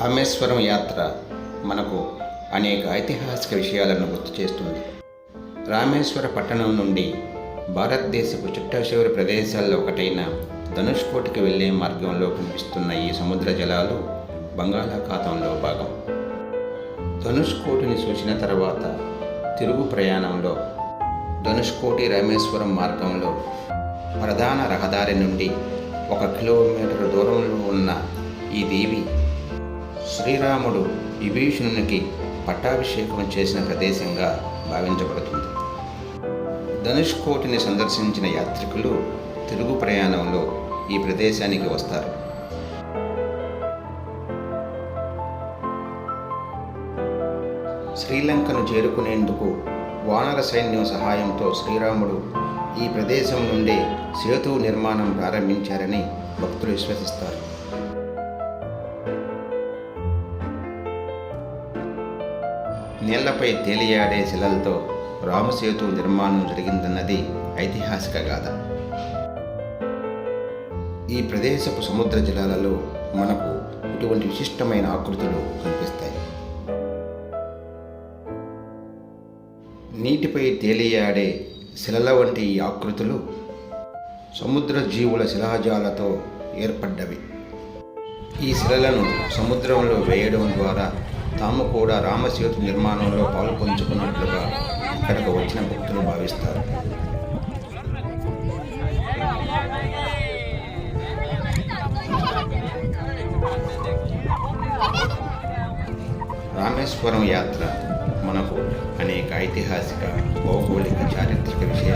రామేశ్వరం యాత్ర మనకు అనేక ఐతిహాసిక విషయాలను గుర్తు చేస్తుంది. రామేశ్వర పట్టణం నుండి భారతదేశపు చిట్ట ప్రదేశాల్లో ఒకటైన ధనుష్కోటికి వెళ్ళే మార్గంలో కనిపిస్తున్న ఈ సముద్ర జలాలు బంగాళాఖాతంలో భాగం. ధనుష్కోటిని చూసిన తర్వాత తిరుగు ప్రయాణంలో ధనుష్కోటి రామేశ్వరం మార్గంలో ప్రధాన రహదారి నుండి ఒక కిలోమీటర్ దూరంలో ఉన్న ఈ దేవి శ్రీరాముడు విభీషణునికి పట్టాభిషేకం చేసిన ప్రదేశంగా భావించబడుతుంది. ధనుష్కోటిని సందర్శించిన యాత్రికులు తిరుగు ప్రయాణంలో ఈ ప్రదేశానికి వస్తారు. శ్రీలంకను చేరుకునేందుకు వానర సైన్యం సహాయంతో శ్రీరాముడు ఈ ప్రదేశం నుండే సేతు నిర్మాణం ప్రారంభించారని భక్తులు విశ్వసిస్తారు. నీళ్ళపై తేలియాడే శిలలతో రామసేతు నిర్మాణం జరిగిందన్నది ఐతిహాసిక గాథ. ఈ ప్రదేశపు సముద్ర జలాలలో మనకు ఇటువంటి విశిష్టమైన ఆకృతులు కనిపిస్తాయి. నీటిపై తేలియాడే శిలల వంటి ఈ ఆకృతులు సముద్ర జీవుల శిలాజాలతో ఏర్పడ్డవి. ఈ శిలలను సముద్రంలో వేయడం ద్వారా తాము కూడా రామసేతు నిర్మాణంలో పాల్పంచుకున్నట్లుగా ఇక్కడకు వచ్చిన భక్తులు భావిస్తారు. రామేశ్వరం యాత్ర మనకు అనేక ఐతిహాసిక భౌగోళిక చారిత్రక విశేషాలను గుర్తుకు తెస్తుంది